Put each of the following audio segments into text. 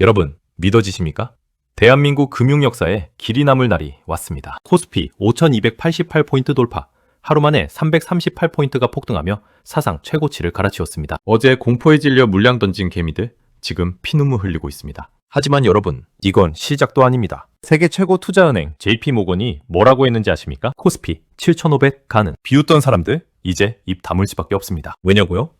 여러분, 믿어지십니까? 대한민국 금융 역사에 길이 남을 날이 왔습니다. 코스피 5288포인트 돌파. 하루 만에 338포인트가 폭등하며 사상 최고치를 갈아치웠습니다. 어제 공포에 질려 물량 던진 개미들 지금 피눈물 흘리고 있습니다. 하지만 여러분, 이건 시작도 아닙니다. 세계 최고 투자은행 JP모건이 뭐라고 했는지 아십니까? 코스피 7500 가는 비웃던 사람들 이제 입 다물 수밖에 없습니다. 왜냐고요?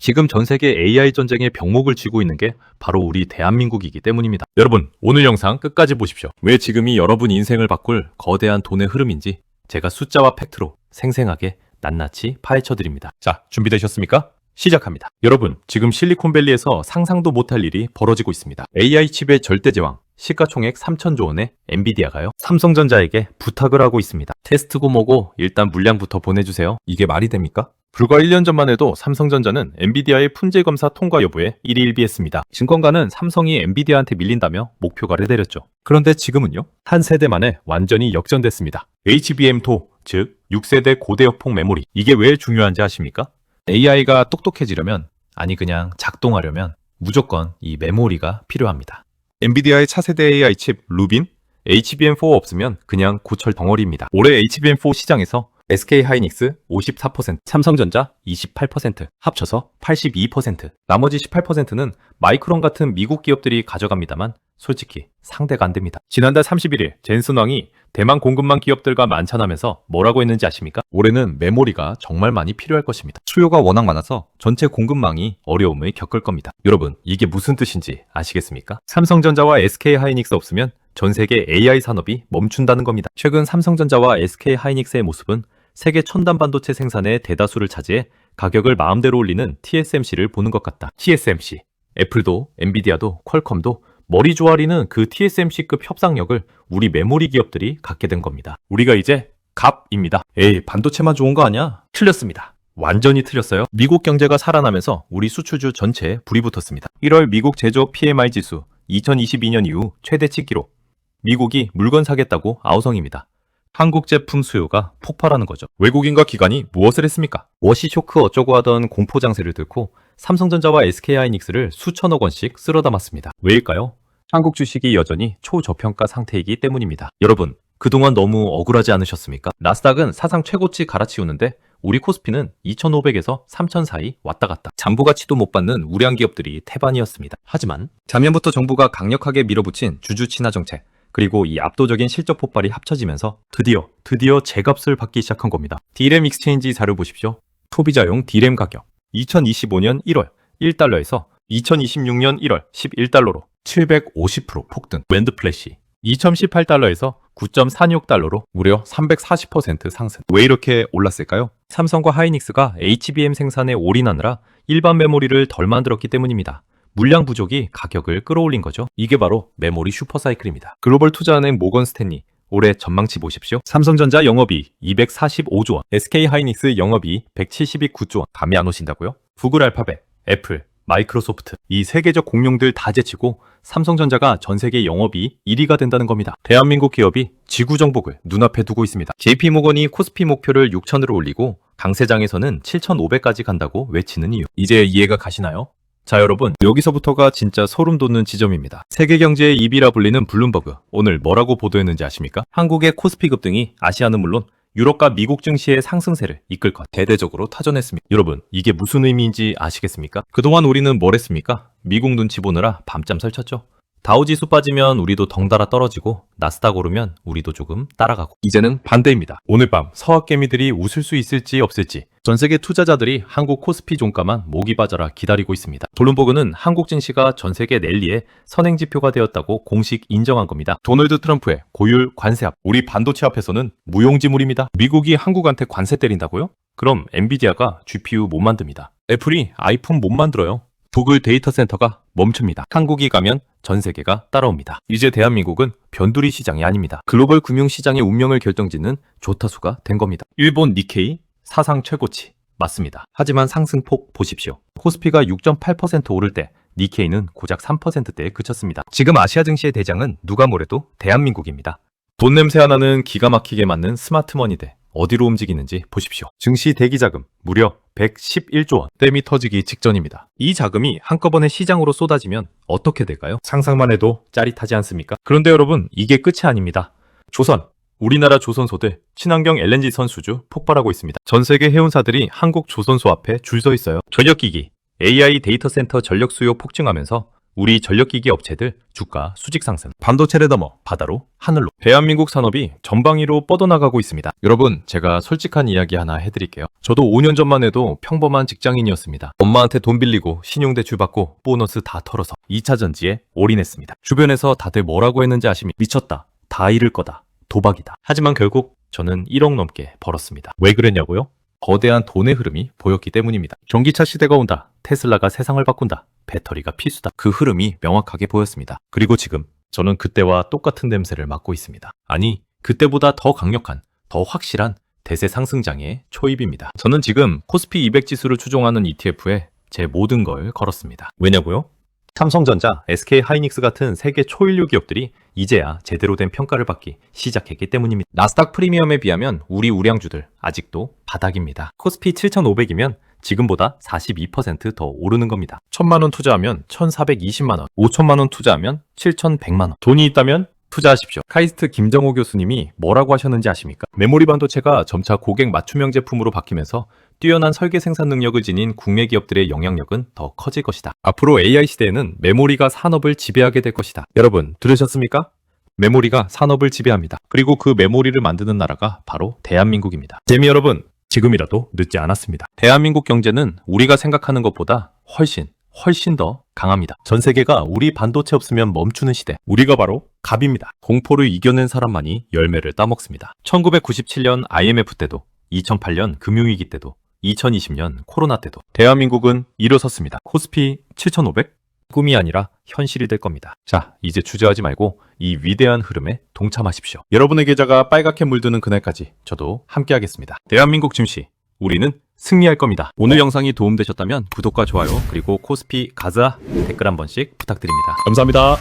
지금 전 세계 AI 전쟁의 병목을 쥐고 있는 게 바로 우리 대한민국이기 때문입니다. 여러분, 오늘 영상 끝까지 보십시오. 왜 지금이 여러분 인생을 바꿀 거대한 돈의 흐름인지 제가 숫자와 팩트로 생생하게 낱낱이 파헤쳐 드립니다. 자, 준비되셨습니까? 시작합니다. 여러분, 지금 실리콘밸리에서 상상도 못할 일이 벌어지고 있습니다. AI 칩의 절대 제왕, 시가총액 3천조 원의 엔비디아가요. 삼성전자에게 부탁을 하고 있습니다. 테스트고 뭐고 일단 물량부터 보내주세요. 이게 말이 됩니까? 불과 1년 전만 해도 삼성전자는 엔비디아의 품질 검사 통과 여부에 1위일비했습니다. 증권가는 삼성이 엔비디아한테 밀린다며 목표가를 내렸죠. 그런데 지금은요? 한 세대 만에 완전히 역전됐습니다. HBM2, 즉 6세대 고대역폭 메모리. 이게 왜 중요한지 아십니까? AI가 똑똑해지려면, 아니 그냥 작동하려면 무조건 이 메모리가 필요합니다. 엔비디아의 차세대 AI 칩 루빈, HBM4 없으면 그냥 고철 덩어리입니다. 올해 HBM4 시장에서 SK 하이닉스 54%, 삼성전자 28%, 합쳐서 82%. 나머지 18%는 마이크론 같은 미국 기업들이 가져갑니다만 솔직히 상대가 안 됩니다. 지난달 31일 젠슨왕이 대만 공급망 기업들과 만찬하면서 뭐라고 했는지 아십니까? 올해는 메모리가 정말 많이 필요할 것입니다. 수요가 워낙 많아서 전체 공급망이 어려움을 겪을 겁니다. 여러분, 이게 무슨 뜻인지 아시겠습니까? 삼성전자와 SK 하이닉스 없으면 전 세계 AI 산업이 멈춘다는 겁니다. 최근 삼성전자와 SK 하이닉스의 모습은 세계 첨단 반도체 생산의 대다수를 차지해 가격을 마음대로 올리는 TSMC를 보는 것 같다. TSMC. 애플도 엔비디아도 퀄컴도 머리 조아리는 그 TSMC급 협상력을 우리 메모리 기업들이 갖게 된 겁니다. 우리가 이제 갑입니다. 에이, 반도체만 좋은 거 아니야? 틀렸습니다. 완전히 틀렸어요. 미국 경제가 살아나면서 우리 수출주 전체에 불이 붙었습니다. 1월 미국 제조업 PMI 지수 2022년 이후 최대치 기록. 미국이 물건 사겠다고 아우성입니다. 한국 제품 수요가 폭발하는 거죠. 외국인과 기관이 무엇을 했습니까? 워시 쇼크 어쩌고 하던 공포 장세를 들고 삼성전자와 SK하이닉스를 수천억 원씩 쓸어 담았습니다. 왜일까요? 한국 주식이 여전히 초저평가 상태이기 때문입니다. 여러분, 그동안 너무 억울하지 않으셨습니까? 나스닥은 사상 최고치 갈아치우는데 우리 코스피는 2,500에서 3,000 사이 왔다 갔다. 잠부 가치도 못 받는 우량 기업들이 태반이었습니다. 하지만 작년부터 정부가 강력하게 밀어붙인 주주 친화 정책, 그리고 이 압도적인 실적 폭발이 합쳐지면서 드디어 드디어 제값을 받기 시작한 겁니다. 디램 익스체인지 자료 보십시오. 소비자용 디램 가격 2025년 1월 1달러에서 2026년 1월 11달러로 750% 폭등. 웬드 플래시 2018달러에서 9.46달러로 무려 340% 상승. 왜 이렇게 올랐을까요? 삼성과 하이닉스가 HBM 생산에 올인하느라 일반 메모리를 덜 만들었기 때문입니다. 물량 부족이 가격을 끌어올린 거죠. 이게 바로 메모리 슈퍼사이클입니다. 글로벌 투자은행 모건 스탠리 올해 전망치 보십시오. 삼성전자 영업이 245조 원, SK 하이닉스 영업이 179조 원. 감이 안 오신다고요? 구글 알파벳, 애플, 마이크로소프트 이 세계적 공룡들 다 제치고 삼성전자가 전 세계 영업이 1위가 된다는 겁니다. 대한민국 기업이 지구 정복을 눈앞에 두고 있습니다. JP모건이 코스피 목표를 6천으로 올리고 강세장에서는 7,500까지 간다고 외치는 이유. 이제 이해가 가시나요? 자 여러분 여기서부터가 진짜 소름 돋는 지점입니다. 세계 경제의 입이라 불리는 블룸버그 오늘 뭐라고 보도했는지 아십니까? 한국의 코스피 급 등이 아시아는 물론 유럽과 미국 증시의 상승세를 이끌 것 대대적으로 타전했습니다. 여러분 이게 무슨 의미인지 아시겠습니까? 그동안 우리는 뭘 했습니까? 미국 눈치 보느라 밤잠 설쳤죠. 다우지수 빠지면 우리도 덩달아 떨어지고 나스닥 오르면 우리도 조금 따라가고 이제는 반대입니다. 오늘 밤 서학개미들이 웃을 수 있을지 없을지 전 세계 투자자들이 한국 코스피 종가만 목이 빠져라 기다리고 있습니다. 블룸버그는 한국 증시가 전 세계 랠리의 선행 지표가 되었다고 공식 인정한 겁니다. 도널드 트럼프의 고율 관세 앞 우리 반도체 앞에서는 무용지물입니다. 미국이 한국한테 관세 때린다고요? 그럼 엔비디아가 GPU 못 만듭니다. 애플이 아이폰 못 만들어요. 구글 데이터 센터가 멈춥니다. 한국이 가면 전 세계가 따라옵니다. 이제 대한민국은 변두리 시장이 아닙니다. 글로벌 금융 시장의 운명을 결정짓는 조타수가 된 겁니다. 일본 니케이 사상 최고치 맞습니다. 하지만 상승폭 보십시오. 코스피가 6.8% 오를 때 니케이는 고작 3%대에 그쳤습니다. 지금 아시아 증시의 대장은 누가 뭐래도 대한민국입니다. 돈 냄새 하나는 기가 막히게 맞는 스마트머니 대 어디로 움직이는지 보십시오. 증시 대기 자금 무려 111조 원. 댐이 터지기 직전입니다. 이 자금이 한꺼번에 시장으로 쏟아지면 어떻게 될까요? 상상만 해도 짜릿하지 않습니까? 그런데 여러분, 이게 끝이 아닙니다. 조선, 우리나라 조선소들 친환경 LNG 선수주 폭발하고 있습니다. 전 세계 해운사들이 한국 조선소 앞에 줄 서 있어요. 전력기기, AI 데이터 센터 전력 수요 폭증하면서 우리 전력기기 업체들 주가 수직 상승, 반도체를 넘어 바다로 하늘로 대한민국 산업이 전방위로 뻗어나가고 있습니다. 여러분, 제가 솔직한 이야기 하나 해드릴게요. 저도 5년 전만 해도 평범한 직장인이었습니다. 엄마한테 돈 빌리고 신용대출 받고 보너스 다 털어서 2차 전지에 올인했습니다. 주변에서 다들 뭐라고 했는지 아십니까? 미쳤다. 다 잃을 거다. 도박이다. 하지만 결국 저는 1억 넘게 벌었습니다. 왜 그랬냐고요? 거대한 돈의 흐름이 보였기 때문입니다. 전기차 시대가 온다. 테슬라가 세상을 바꾼다. 배터리가 필수다. 그 흐름이 명확하게 보였습니다. 그리고 지금 저는 그때와 똑같은 냄새를 맡고 있습니다. 아니, 그때보다 더 강력한, 더 확실한 대세 상승장의 초입입니다. 저는 지금 코스피 200 지수를 추종하는 ETF에 제 모든 걸 걸었습니다. 왜냐고요? 삼성전자, SK 하이닉스 같은 세계 초일류 기업들이 이제야 제대로 된 평가를 받기 시작했기 때문입니다. 나스닥 프리미엄에 비하면 우리 우량주들 아직도 바닥입니다. 코스피 7,500이면 지금보다 42%더 오르는 겁니다. 1천만 원 투자하면 1,420만 원, 5천만 원 투자하면 7,100만 원. 돈이 있다면 투자하십시오. 카이스트 김정호 교수님이 뭐라고 하셨는지 아십니까? 메모리 반도체가 점차 고객 맞춤형 제품으로 바뀌면서 뛰어난 설계 생산 능력을 지닌 국내 기업들의 영향력은 더 커질 것이다. 앞으로 AI 시대에는 메모리가 산업을 지배하게 될 것이다. 여러분, 들으셨습니까? 메모리가 산업을 지배합니다. 그리고 그 메모리를 만드는 나라가 바로 대한민국입니다. 재미 여러분, 지금이라도 늦지 않았습니다. 대한민국 경제는 우리가 생각하는 것보다 훨씬, 훨씬 더 강합니다. 전 세계가 우리 반도체 없으면 멈추는 시대. 우리가 바로 갑입니다. 공포를 이겨낸 사람만이 열매를 따먹습니다. 1997년 IMF 때도, 2008년 금융위기 때도, 2020년 코로나 때도 대한민국은 일어섰습니다. 코스피 7,500? 꿈이 아니라 현실이 될 겁니다. 자, 이제 주저하지 말고 이 위대한 흐름에 동참하십시오. 여러분의 계좌가 빨갛게 물드는 그날까지 저도 함께하겠습니다. 대한민국 증시, 우리는 승리할 겁니다. 오늘 영상이 도움되셨다면 구독과 좋아요 그리고 코스피 가즈아 댓글 한 번씩 부탁드립니다. 감사합니다.